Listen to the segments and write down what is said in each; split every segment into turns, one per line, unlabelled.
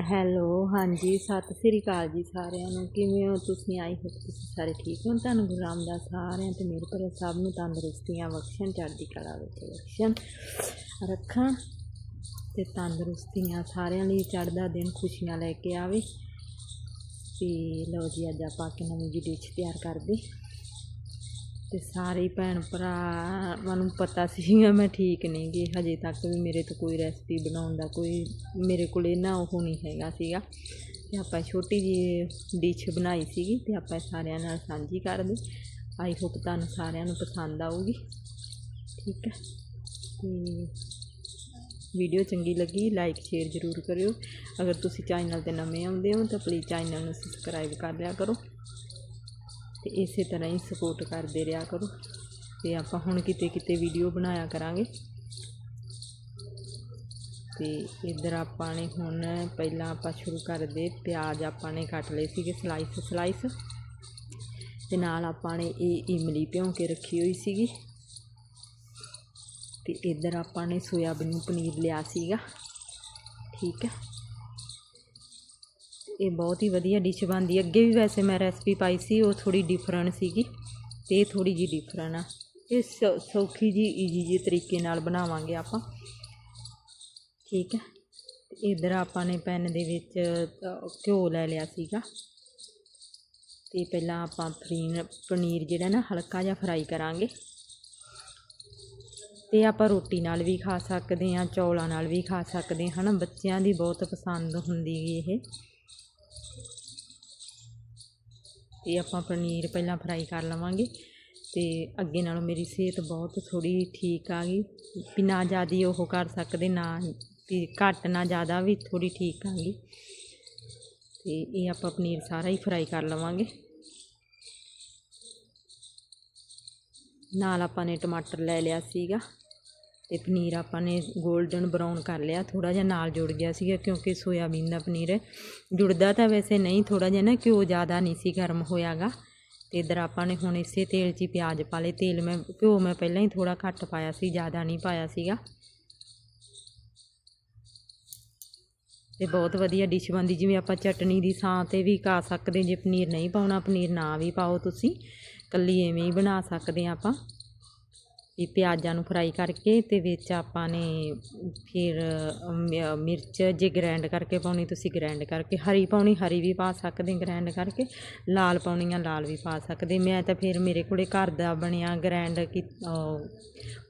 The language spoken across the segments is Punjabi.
ਹੈਲੋ ਹਾਂਜੀ, ਸਤਿ ਸ੍ਰੀ ਅਕਾਲ ਜੀ ਸਾਰਿਆਂ ਨੂੰ। ਕਿਵੇਂ ਹੋ ਤੁਸੀਂ? ਆਈ ਹੋ ਤੁਸੀਂ ਸਾਰੇ ਠੀਕ ਹੋ ਤੁਹਾਨੂੰ ਗੁਰੂ ਰਾਮਦਾਸ ਸਾਰਿਆਂ ਤੇ ਮੇਰੇ ਭਲੇ ਸਭ ਨੂੰ ਤੰਦਰੁਸਤੀਆਂ ਬਖਸ਼ਣ, ਚੜ੍ਹਦੀ ਕਲਾ ਵਿੱਚ ਬਖਸ਼ਣ ਰੱਖਣ ਤੇ ਤੰਦਰੁਸਤੀਆਂ ਸਾਰਿਆਂ ਲਈ ਚੜ੍ਹਦਾ ਦਿਨ ਖੁਸ਼ੀਆਂ ਲੈ ਕੇ ਆਵੇ। ਤੇ ਲਓ ਜੀ, ਅੱਜ ਆਪਾਂ ਕਿ ਨਵੀਂ ਵੀਡੀਓ ਚ ਤਿਆਰ ਕਰਦੇ। ਅਤੇ ਸਾਰੇ ਭੈਣ ਭਰਾਵਾਂ ਨੂੰ ਪਤਾ ਸੀਗਾ ਮੈਂ ਠੀਕ ਨਹੀਂ ਗੀ, ਹਜੇ ਤੱਕ ਵੀ ਮੇਰੇ ਤੋਂ ਕੋਈ ਰੈਸਪੀ ਬਣਾਉਣ ਦਾ ਕੋਈ ਮੇਰੇ ਕੋਲ ਇਹਨਾਂ ਉਹ ਨਹੀਂ ਹੈਗਾ ਸੀਗਾ। ਅਤੇ ਆਪਾਂ ਛੋਟੀ ਜਿਹੀ ਡਿਸ਼ ਬਣਾਈ ਸੀਗੀ ਅਤੇ ਆਪਾਂ ਸਾਰਿਆਂ ਨਾਲ ਸਾਂਝੀ ਕਰਦੇ ਆਈ ਹੋਪ ਤੁਹਾਨੂੰ ਸਾਰਿਆਂ ਨੂੰ ਪਸੰਦ ਆਊਗੀ। ਠੀਕ ਹੈ। ਅਤੇ ਵੀਡੀਓ ਚੰਗੀ ਲੱਗੀ ਲਾਈਕ ਸ਼ੇਅਰ ਜ਼ਰੂਰ ਕਰਿਓ। ਅਗਰ ਤੁਸੀਂ ਚੈਨਲ ਤੇ ਨਵੇਂ ਆਉਂਦੇ ਹੋ ਤਾਂ ਪਲੀਜ਼ ਚੈਨਲ ਨੂੰ ਸਬਸਕ੍ਰਾਈਬ ਕਰ ਲਿਆ ਕਰੋ। ਤੇ ਇਸੇ ਤਰ੍ਹਾਂ ਹੀ ਸਪੋਰਟ ਕਰਦੇ ਰਿਹਾ ਕਰੋ ਤੇ ਆਪਾਂ ਹੁਣ ਕਿਤੇ ਕਿਤੇ ਵੀਡੀਓ ਬਣਾਇਆ ਕਰਾਂਗੇ। ਤੇ ਇਧਰ ਆਪਾਂ ਨੇ ਹੁਣ ਪਹਿਲਾਂ ਆਪਾਂ ਸ਼ੁਰੂ ਕਰਦੇ, ਪਿਆਜ਼ ਆਪਾਂ ਨੇ ਕੱਟ ਲਏ ਸੀਗੇ ਸਲਾਈਸ ਸਲਾਈਸ ਤੇ ਨਾਲ ਆਪਾਂ ਨੇ ਇਹ ਇਮਲੀ ਭਿਉਂ ਕੇ ਰੱਖੀ ਹੋਈ ਸੀਗੀ। ਤੇ ਇਧਰ ਆਪਾਂ ਨੇ ਸੋਇਆਬੀਨ ਪਨੀਰ ਲਿਆ ਸੀਗਾ। ਠੀਕ ਹੈ ਇਹ ਬਹੁਤ ਹੀ ਵਧੀਆ ਡਿਸ਼ ਬਣਦੀ ਅੱਗੇ ਵੀ ਵੈਸੇ ਮੈਂ ਰੈਸਪੀ ਪਾਈ ਸੀ, ਉਹ ਥੋੜੀ ਡਿਫਰੈਂਟ ਸੀਗੀ ਤੇ ਇਹ ਥੋੜੀ ਜੀ ਡਿਫਰੈਂਟ ਆ। ਇਹ ਸੌ- ਸੌਖੀ ਜੀ ਈਜੀ ਜੀ ਤਰੀਕੇ ਨਾਲ ਬਣਾਵਾਂਗੇ ਆਪਾਂ। ਠੀਕ ਹੈ। ਇਧਰ ਆਪਾਂ ਨੇ ਪੈਨ ਦੇ ਵਿੱਚ ਘਿਓ ਲੈ ਲਿਆ ਸੀਗਾ। ਤੇ ਪਹਿਲਾਂ ਆਪਾਂ ਫਰੀਨ ਪਨੀਰ ਜਿਹੜਾ ਨਾ, ਹਲਕਾ ਜਿਹਾ ਫਰਾਈ ਕਰਾਂਗੇ। ਤੇ ਆਪਾਂ ਰੋਟੀ ਨਾਲ ਵੀ ਖਾ ਸਕਦੇ ਹਾਂ, ਚੌਲਾਂ ਨਾਲ ਵੀ ਖਾ ਸਕਦੇ ਹਾਂ। ਹਨਾ, ਬੱਚਿਆਂ ਦੀ ਬਹੁਤ ਪਸੰਦ ਹੁੰਦੀ ਗੀ ਇਹ। ਤੇ ਆਪਾਂ ਪਨੀਰ ਪਹਿਲਾਂ ਫਰਾਈ ਕਰ ਲਵਾਂਗੇ ਅਤੇ ਅੱਗੇ ਨਾਲੋਂ ਮੇਰੀ ਸਿਹਤ ਬਹੁਤ ਥੋੜ੍ਹੀ ਠੀਕ ਆ ਗਈ। ਵੀ ਨਾ ਜ਼ਿਆਦਾ ਉਹ ਕਰ ਸਕਦੇ, ਨਾ ਵੀ ਘੱਟ, ਨਾ ਜ਼ਿਆਦਾ ਵੀ ਥੋੜ੍ਹੀ ਠੀਕ ਆ ਗਈ। ਅਤੇ ਇਹ ਆਪਾਂ ਪਨੀਰ ਸਾਰਾ ਹੀ ਫਰਾਈ ਕਰ ਲਵਾਂਗੇ। ਨਾਲ ਆਪਾਂ ਨੇ ਟਮਾਟਰ ਲੈ ਲਿਆ ਸੀਗਾ। ਤੇ ਪਨੀਰ ਆਪਾਂ ਨੇ 골ਡਨ ਬਰਾਊਨ ਕਰ ਲਿਆ ਥੋੜਾ ਜਿਹਾ ਨਾਲ ਜੁੜ ਗਿਆ ਸੀਗਾ ਕਿਉਂਕਿ ਸੋਇਆਬੀਨ ਦਾ ਪਨੀਰ ਜੁੜਦਾ ਤਾਂ ਵੈਸੇ ਨਹੀਂ ਥੋੜਾ ਜਿਹਾ ਨਾ ਘਿਓ ਜ਼ਿਆਦਾ ਨਹੀਂ ਸੀ ਗਰਮ ਹੋਇਆਗਾ। ਤੇ ਇਧਰ ਆਪਾਂ ਨੇ ਹੁਣ ਇਸੇ ਤੇਲ 'ਚ ਹੀ ਪਿਆਜ਼ ਪਾ ਲਏ। ਤੇਲ ਮੈਂ, ਘਿਓ ਮੈਂ ਪਹਿਲਾਂ ਹੀ ਥੋੜਾ ਘੱਟ ਪਾਇਆ ਸੀ, ਜ਼ਿਆਦਾ ਨਹੀਂ ਪਾਇਆ ਸੀਗਾ। ਤੇ ਬਹੁਤ ਵਧੀਆ ਡਿਸ਼ ਬਣਦੀ, ਜਿਵੇਂ ਆਪਾਂ ਚਟਨੀ ਦੀ ਥਾਂ ਤੇ ਵੀ ਖਾ ਸਕਦੇ ਜੇ ਪਨੀਰ ਨਹੀਂ ਪਾਉਣਾ, ਪਨੀਰ ਨਾ ਵੀ ਪਾਓ ਤੁਸੀਂ। ਕੱਲੀ ਐਵੇਂ ਹੀ ਬਣਾ ਸਕਦੇ ਹਾਂ ਆਪਾਂ। ਵੀ ਪਿਆਜ਼ਾਂ ਨੂੰ ਫਰਾਈ ਕਰਕੇ ਅਤੇ ਵਿੱਚ ਆਪਾਂ ਨੇ ਫਿਰ ਮਿਰਚ ਜੇ ਗ੍ਰੈਂਡ ਕਰਕੇ ਪਾਉਣੀ ਤੁਸੀਂ ਗ੍ਰੈਂਡ ਕਰਕੇ, ਹਰੀ ਪਾਉਣੀ, ਹਰੀ ਵੀ ਪਾ ਸਕਦੇ ਗ੍ਰੈਂਡ ਕਰਕੇ, ਲਾਲ ਪਾਉਣੀ ਆ ਲਾਲ ਵੀ ਪਾ ਸਕਦੇ। ਮੈਂ ਤਾਂ ਫਿਰ ਮੇਰੇ ਕੋਲੇ ਘਰ ਦਾ ਬਣਿਆ ਗ੍ਰੈਂਡ ਕੀ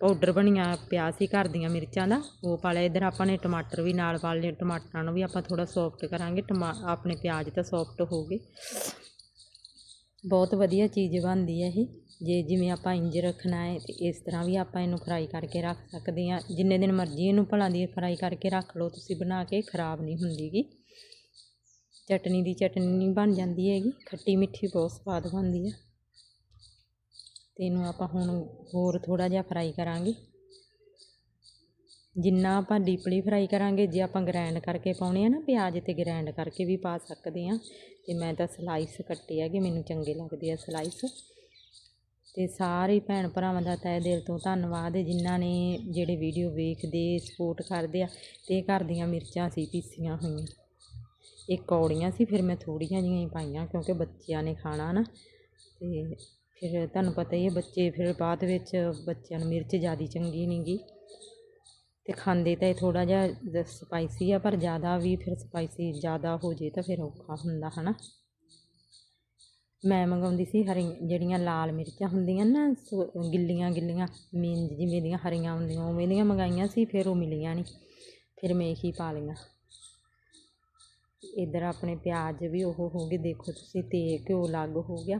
ਪਾਊਡਰ ਬਣਿਆ ਪਿਆ ਸੀ ਘਰ ਦੀਆਂ ਮਿਰਚਾਂ ਦਾ, ਉਹ ਪਾ ਲਿਆ। ਇਧਰ ਆਪਾਂ ਨੇ ਟਮਾਟਰ ਵੀ ਨਾਲ ਪਾ ਲਏ। ਟਮਾਟਰਾਂ ਨੂੰ ਵੀ ਆਪਾਂ ਥੋੜਾ ਸੌਫਟ ਕਰਾਂਗੇ। ਟਮਾ, ਆਪਣੇ ਪਿਆਜ਼ ਤਾਂ ਸੌਫਟ ਹੋ ਗਏ। ਬਹੁਤ ਵਧੀਆ ਚੀਜ਼ ਬਣਦੀ ਹੈ ਇਹ। ਜੇ ਜਿਵੇਂ ਆਪਾਂ ਇੰਝ ਰੱਖਣਾ ਹੈ ਤੇ ਇਸ ਤਰ੍ਹਾਂ ਵੀ ਆਪਾਂ ਇਹਨੂੰ ਫਰਾਈ ਕਰਕੇ ਰੱਖ ਸਕਦੇ ਹਾਂ। ਜਿੰਨੇ ਦਿਨ ਮਰਜ਼ੀ ਇਹਨੂੰ ਭਲਾਂ ਦੀ ਫਰਾਈ ਕਰਕੇ ਰੱਖ ਲਓ, ਤੁਸੀਂ ਬਣਾ ਕੇ ਖਰਾਬ ਨਹੀਂ ਹੁੰਦੀਗੀ। ਚਟਨੀ ਦੀ ਚਟਨੀ ਬਣ ਜਾਂਦੀ ਹੈਗੀ। ਖੱਟੀ ਮਿੱਠੀ ਬਹੁਤ ਸਵਾਦ ਬਣਦੀ ਹੈ। ਅਤੇ ਇਹਨੂੰ ਆਪਾਂ ਹੁਣ ਹੋਰ ਥੋੜ੍ਹਾ ਜਿਹਾ ਫਰਾਈ ਕਰਾਂਗੇ। ਜਿੰਨਾ ਆਪਾਂ ਡੀਪਲੀ ਫਰਾਈ ਕਰਾਂਗੇ, ਜੇ ਆਪਾਂ ਗ੍ਰੈਂਡ ਕਰਕੇ ਪਾਉਣੇ ਆ ਨਾ, ਪਿਆਜ਼ ਤੇ ਗ੍ਰੈਂਡ ਕਰਕੇ ਵੀ ਪਾ ਸਕਦੇ ਆ। ਤੇ ਮੈਂ ਤਾਂ ਸਲਾਈਸ ਕੱਟੇ ਕਿ ਮੈਨੂੰ ਚੰਗੇ ਲੱਗਦੇ ਆ ਸਲਾਈਸ ਤੇ ਸਾਰੇ ਭੈਣ ਭਰਾਵਾਂ ਦਾ ਤਹਿ ਦਿਲ ਤੋਂ ਧੰਨਵਾਦ ਹੈ ਜਿਨ੍ਹਾਂ ਨੇ ਜਿਹੜੇ ਵੀਡੀਓ ਵੇਖਦੇ ਸਪੋਰਟ ਕਰਦੇ ਆ, ਤੇ ਘਰ ਦੀਆਂ ਮਿਰਚਾਂ ਸੀ, ਪੀਸੀਆਂ ਹੋਈਆਂ। ਇਹ ਕੌੜੀਆਂ ਸੀ, ਫਿਰ ਮੈਂ ਥੋੜੀਆਂ ਜਿਹੀਆਂ ਹੀ ਪਾਈਆਂ, ਕਿਉਂਕਿ ਬੱਚਿਆਂ ਨੇ ਖਾਣਾ ਨਾ। ਤੇ ਫਿਰ ਤੁਹਾਨੂੰ ਪਤਾ ਹੀ ਹੈ ਬੱਚੇ ਫਿਰ ਬਾਅਦ ਵਿੱਚ ਬੱਚਿਆਂ ਨੂੰ ਮਿਰਚ ਜ਼ਿਆਦਾ ਚੰਗੀ ਨਹੀਂ ਅਤੇ ਖਾਂਦੇ ਤਾਂ ਇਹ ਥੋੜ੍ਹਾ ਜਿਹਾ ਸਪਾਈਸੀ ਆ, ਪਰ ਜ਼ਿਆਦਾ ਵੀ ਫਿਰ ਸਪਾਈਸੀ ਜ਼ਿਆਦਾ ਹੋ ਜੇ ਤਾਂ ਫਿਰ ਔਖਾ ਹੁੰਦਾ ਹੈ ਨਾ ਮੈਂ ਮੰਗਾਉਂਦੀ ਸੀ ਹਰੀ, ਜਿਹੜੀਆਂ ਲਾਲ ਮਿਰਚਾਂ ਹੁੰਦੀਆਂ ਨਾ, ਸੋ- ਗਿੱਲੀਆਂ ਗਿੱਲੀਆਂ, ਮੀਨ ਜਿਵੇਂ ਦੀਆਂ ਹਰੀਆਂ ਹੁੰਦੀਆਂ, ਉਵੇਂ ਦੀਆਂ ਮੰਗਾਈਆਂ ਸੀ, ਫਿਰ ਉਹ ਮਿਲੀਆਂ ਨਹੀਂ ਫਿਰ ਮੈਂ ਇਹੀ ਪਾ ਲਈਆਂ। ਇੱਧਰ ਆਪਣੇ ਪਿਆਜ਼ ਵੀ ਉਹ ਹੋ ਗਏ, ਦੇਖੋ ਤੁਸੀਂ ਤੇ ਘਿਓ ਲੱਗ ਹੋ ਗਿਆ,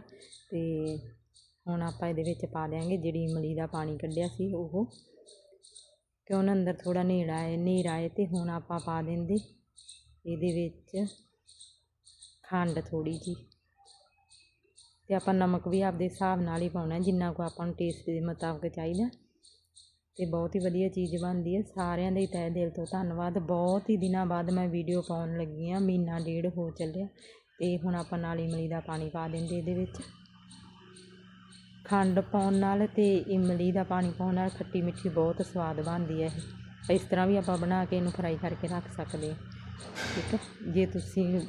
ਤੇ ਹੁਣ ਆਪਾਂ ਇਹਦੇ ਵਿੱਚ ਪਾ ਦਿਆਂਗੇ, ਜਿਹੜੀ ਇਮਲੀ ਦਾ ਪਾਣੀ ਕੱਢਿਆ ਸੀ ਉਹ। ਕਿ ਉਹਨਾਂ ਅੰਦਰ ਥੋੜਾ ਹਨੇਰਾ ਹੈ ਹਨੇਰਾ ਹੈ ਤੇ ਹੁਣ ਆਪਾਂ ਪਾ ਦਿੰਦੇ। ਇਹਦੇ ਵਿੱਚ ਖੰਡ ਥੋੜੀ ਜੀ ਤੇ ਆਪਾਂ ਨਮਕ ਵੀ ਆਪਦੇ ਹਿਸਾਬ ਨਾਲ ਹੀ ਪਾਉਣਾ, ਜਿੰਨਾ ਕੁ ਆਪਾਂ ਨੂੰ ਟੇਸਟ ਦੇ ਮੁਤਾਬਕ ਚਾਹੀਦਾ। ਤੇ ਬਹੁਤ ਹੀ ਵਧੀਆ ਚੀਜ਼ ਬਣਦੀ ਹੈ। ਸਾਰਿਆਂ ਦੇ ਹੀ ਤਹਿ ਦਿਲ ਤੋਂ ਧੰਨਵਾਦ। ਬਹੁਤ ਹੀ ਦਿਨਾਂ ਬਾਅਦ ਮੈਂ ਵੀਡੀਓ ਪਾਉਣ ਲੱਗੀ ਆ ਮਹੀਨਾ ਡੇਢ ਹੋ ਚੱਲਿਆ ਤੇ ਹੁਣ ਆਪਾਂ ਨਾਲੀ ਮਲੀ ਦਾ ਪਾਣੀ ਪਾ ਦਿੰਦੇ ਇਹਦੇ ਵਿੱਚ। ਖੰਡ ਪਾਉਣ ਨਾਲ ਅਤੇ ਇਮਲੀ ਦਾ ਪਾਣੀ ਪਾਉਣ ਨਾਲ ਖੱਟੀ ਮਿੱਠੀ ਬਹੁਤ ਸਵਾਦ ਬਣਦੀ ਹੈ ਇਹ। ਇਸ ਤਰ੍ਹਾਂ ਵੀ ਆਪਾਂ ਬਣਾ ਕੇ ਇਹਨੂੰ ਫਰਾਈ ਕਰਕੇ ਰੱਖ ਸਕਦੇ ਹਾਂ। ਠੀਕ ਹੈ। ਜੇ ਤੁਸੀਂ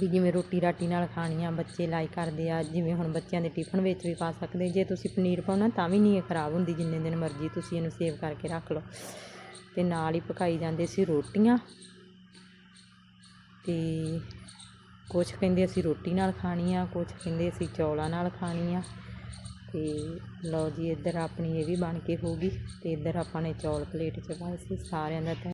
ਵੀ ਜਿਵੇਂ ਰੋਟੀ ਰਾਟੀ ਨਾਲ ਖਾਣੀ ਆ, ਬੱਚੇ ਲਾਈਕ ਕਰਦੇ ਆ, ਜਿਵੇਂ ਹੁਣ ਬੱਚਿਆਂ ਦੇ ਟਿਫਨ ਵਿੱਚ ਵੀ ਪਾ ਸਕਦੇ ਜੇ ਤੁਸੀਂ ਪਨੀਰ ਪਾਉਣਾ ਤਾਂ ਵੀ ਨਹੀਂ ਇਹ ਖਰਾਬ ਹੁੰਦੀ, ਜਿੰਨੇ ਦਿਨ ਮਰਜ਼ੀ ਤੁਸੀਂ ਇਹਨੂੰ ਸੇਵ ਕਰਕੇ ਰੱਖ ਲਓ। ਤੇ ਨਾਲ ਹੀ ਪਕਾਈ ਜਾਂਦੇ ਸੀ ਰੋਟੀਆਂ। ਤੇ ਕੁਛ ਕਹਿੰਦੇ ਅਸੀਂ ਰੋਟੀ ਨਾਲ ਖਾਣੀ ਆ, ਕੁਛ ਕਹਿੰਦੇ ਅਸੀਂ ਚੌਲਾਂ ਨਾਲ ਖਾਣੀ ਆ। ਅਤੇ ਲਓ ਜੀ, ਇੱਧਰ ਆਪਣੀ ਇਹ ਵੀ ਬਣ ਕੇ ਹੋ ਗਈ ਅਤੇ ਇੱਧਰ ਆਪਾਂ ਨੇ ਚੌਲ ਪਲੇਟ 'ਚ ਪਾਏ ਸੀ ਸਾਰਿਆਂ ਦਾ ਧੰਨ-